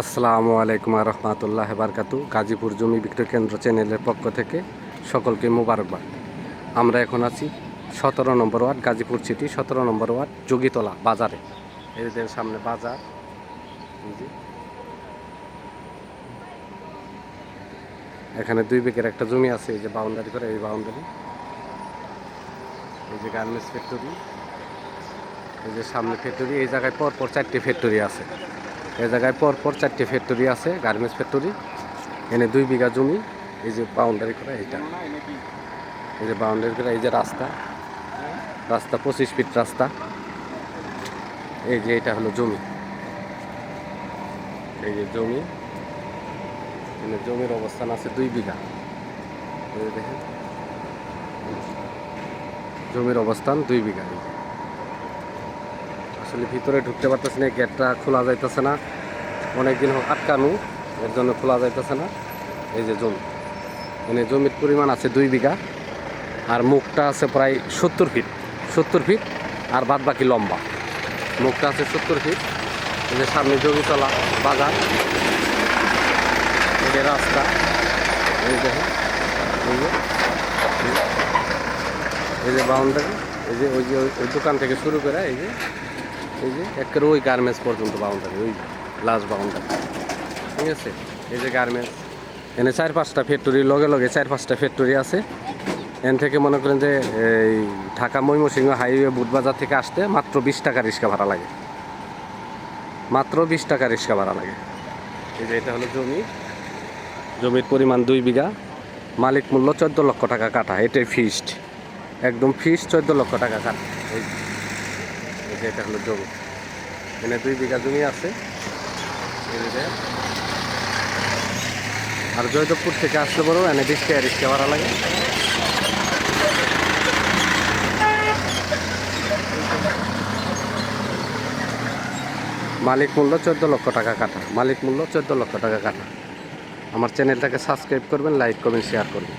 আসসালামু আলাইকুম রহমতুল্লাহ বারকাতু গাজীপুর জমি বিক্রয় কেন্দ্র চ্যানেলের পক্ষ থেকে সকলকে মোবারকবাদ। আমরা এখন আছি সতেরো নম্বর ওয়ার্ড, গাজীপুর সিটি সতেরো নম্বর ওয়ার্ড, যোগীতলা বাজারে। এদের সামনে বাজার। এখানে দুই বিঘের একটা জমি আছে, এই যে বাউন্ডারি করে, এই বাউন্ডারি। এই যে গার্মেন্টস ফ্যাক্টরি এই যে সামনে ফ্যাক্টরি এই জায়গায় পর পর চারটি ফ্যাক্টরি আছে। এই জায়গায় পরপর পর চারটে ফ্যাক্টরি আছে গার্মেন্টস ফ্যাক্টরি এনে দুই বিঘা জমি, এই যে বাউন্ডারি করা এইটা। এই যে বাউন্ডারি করা এই যে রাস্তা রাস্তা পঁচিশ ফিট রাস্তা। এই যে এটা হলো জমি। এই যে জমি এখানে জমির অবস্থান আছে দুই বিঘা। দেখেন। জমির অবস্থান দুই বিঘা। আসলে ভিতরে ঢুকতে পারতেছি না, গেটটা খোলা যাইতেছে না। অনেকদিন হোক আটকানো, এর জন্য খোলা যাইতেছে না। এই যে জমি মানে জমির পরিমাণ আছে দুই বিঘা, আর মুখটা আছে প্রায় সত্তর ফিট সত্তর ফিট, আর বাদ বাকি লম্বা। মুখটা আছে সত্তর ফিট, এই যে সামনে জমিতলা বাজার এই যে রাস্তা এই যে, এই যে- বাউন্ডারি, এই যে ওই যে ওই দোকান থেকে শুরু করে এই যে এই যে একেবারে ওই গার্মেন্টস পর্যন্ত বাউন্ডারি ওই লাস্ট বাউন্ডারি ঠিক আছে? এই যে গার্মেন্টস এনে চার পাঁচটা ফ্যাক্টরি লগে লগে চার পাঁচটা ফ্যাক্টরি আছে। এন থেকে মনে করেন যে, এই ঢাকা ময়মনসিংহ হাইওয়ে বুধবাজার থেকে আসতে মাত্র বিশ টাকা রিক্সা ভাড়া লাগে। মাত্র বিশ টাকা রিক্সা ভাড়া লাগে। এই যে এটা হলো জমি। জমির পরিমাণ দুই বিঘা। মালিক মূল্য চোদ্দ লক্ষ টাকা কাটা এটাই ফিস্ট একদম ফিস্ট চোদ্দ লক্ষ টাকা কাটা এই এই যে এটা হলো জমি। এখানে দুই বিঘা জমি আছে। আর জয়দেবপুর থেকে আসলে বড়, এনে টাকা রিক্সা ভাড়া লাগে। মালিক মূল্য চোদ্দ লক্ষ টাকা কাটা। মালিক মূল্য চোদ্দ লক্ষ টাকা কাটা। আমার চ্যানেলটাকে সাবস্ক্রাইব করবেন, লাইক করবেন শেয়ার করবেন।